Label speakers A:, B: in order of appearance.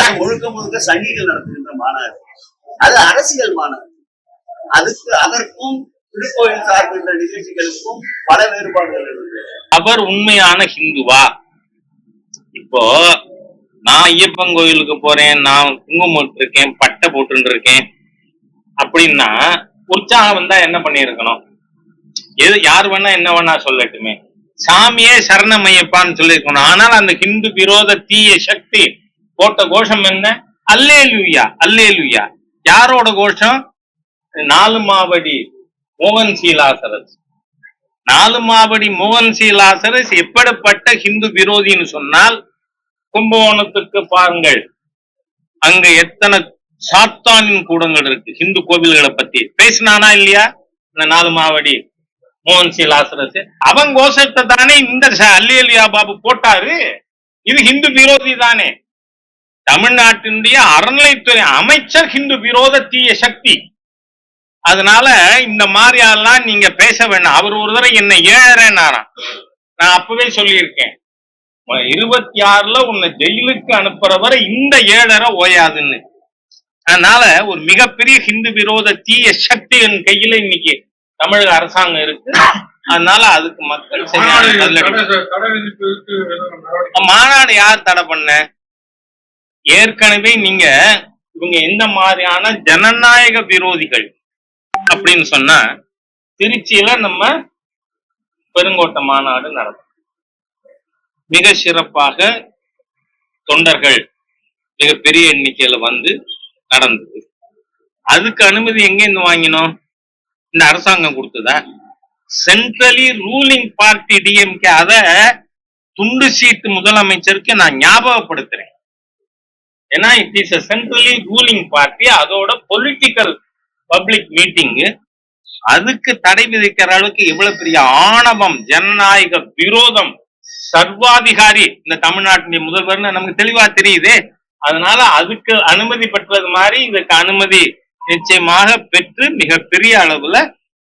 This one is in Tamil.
A: அது முழுக்க முழுக்க சங்கிகள் நடத்துகின்ற மாநாடு. அது அரசியல் மாநாடு. அதுக்கு அதற்கும் திருக்கோயில் சார்பின்ற நிகழ்ச்சிகளுக்கும் பல வேறுபாடுகள் இருக்கு
B: அவர் உண்மையான ஹிந்துவா? இப்போ நான் ஐயப்பன் கோயிலுக்கு போறேன் நான் குங்குமம் இருக்கேன் பட்டை போட்டு இருக்கேன் அப்படின்னா உற்சாகம் வந்தா என்ன பண்ணியிருக்கணும்? எது யார் வேணா என்ன வேணா சொல்லட்டுமே. சாமியே சரணமையப்பான்னு சொல்லியிருக்கணும். ஆனால் அந்த ஹிந்து விரோத தீய சக்தி போட்ட கோஷம் என்ன? அல்லேலுயா அல்லேலுயா. யாரோட கோஷம்? நாலு மாவடி மோகன் சீலாசரஸ். நாலு மாவடி மோகன் சீலாசரஸ் எப்படிப்பட்ட ஹிந்து விரோதின்னு சொன்னால் கும்பகோணத்துக்கு பாருங்கள். அங்க எத்தனை சாத்தானின் கூடங்கள் இருக்கு ஹிந்து கோவில்களை பத்தி. பேசினானா இல்லையா? இந்த நாலு மாவடி மோகன் சீலாசரஸ். அவன் கோஷத்தை தானே இந்த ச- பாபு போட்டாரு. இது ஹிந்து விரோதி தானே. தமிழ்நாட்டினுடைய அறநிலைத்துறை அமைச்சர் ஹிந்து விரோத தீய சக்தி. அதனால இந்த மாதிரி எல்லாம் நீங்க பேச வேண்டாம் அவர் ஒரு தடவை என்ன ஏழரைனாராம் நான் அப்பவே சொல்லியிருக்கேன். இருபத்தி ஆறுல உன்னை ஜெயிலுக்கு அனுப்புற வரை இந்த ஏழரை ஓயாதுன்னு. அதனால ஒரு மிகப்பெரிய ஹிந்து விரோத தீய சக்தி என் கையில இன்னைக்கு தமிழக அரசாங்கம் இருக்கு. அதனால அதுக்கு மக்கள் மாநாடு யார் தடை பண்ண? ஏற்கனவே நீங்க இவங்க எந்த மாதிரியான ஜனநாயக விரோதிகள் அப்படின்னு சொன்னா திருச்சியில நம்ம பெருங்கோட்ட மாநாடு நடக்கும். மிக சிறப்பாக தொண்டர்கள் மிகப்பெரிய எண்ணிக்கையில வந்து நடந்தது. அதுக்கு அனுமதி எங்க இருந்து வாங்கினோம்? இந்த அரசாங்கம் கொடுத்ததா? சென்ட்ரலி ரூலிங் பார்ட்டி டிஎம்கே அத துண்டு சீட்டு முதலமைச்சருக்கு நான் ஞாபகப்படுத்துறேன். ஏன்னா it is centrally ruling party அதோட பொலிட்டிக்கல் பப்ளிக் மீட்டிங் அதுக்கு தடை விதிக்கிற அளவுக்கு இவ்வளவு பெரிய ஆணவம் ஜனநாயக விரோதம் சர்வாதிகாரி இந்த தமிழ்நாட்டினுடைய முதல்வர்னு நமக்கு தெளிவா தெரியுதே. அதனால அதுக்கு அனுமதி பெற்றது மாதிரி இதுக்கு அனுமதி நிச்சயமாக பெற்று மிகப்பெரிய அளவுல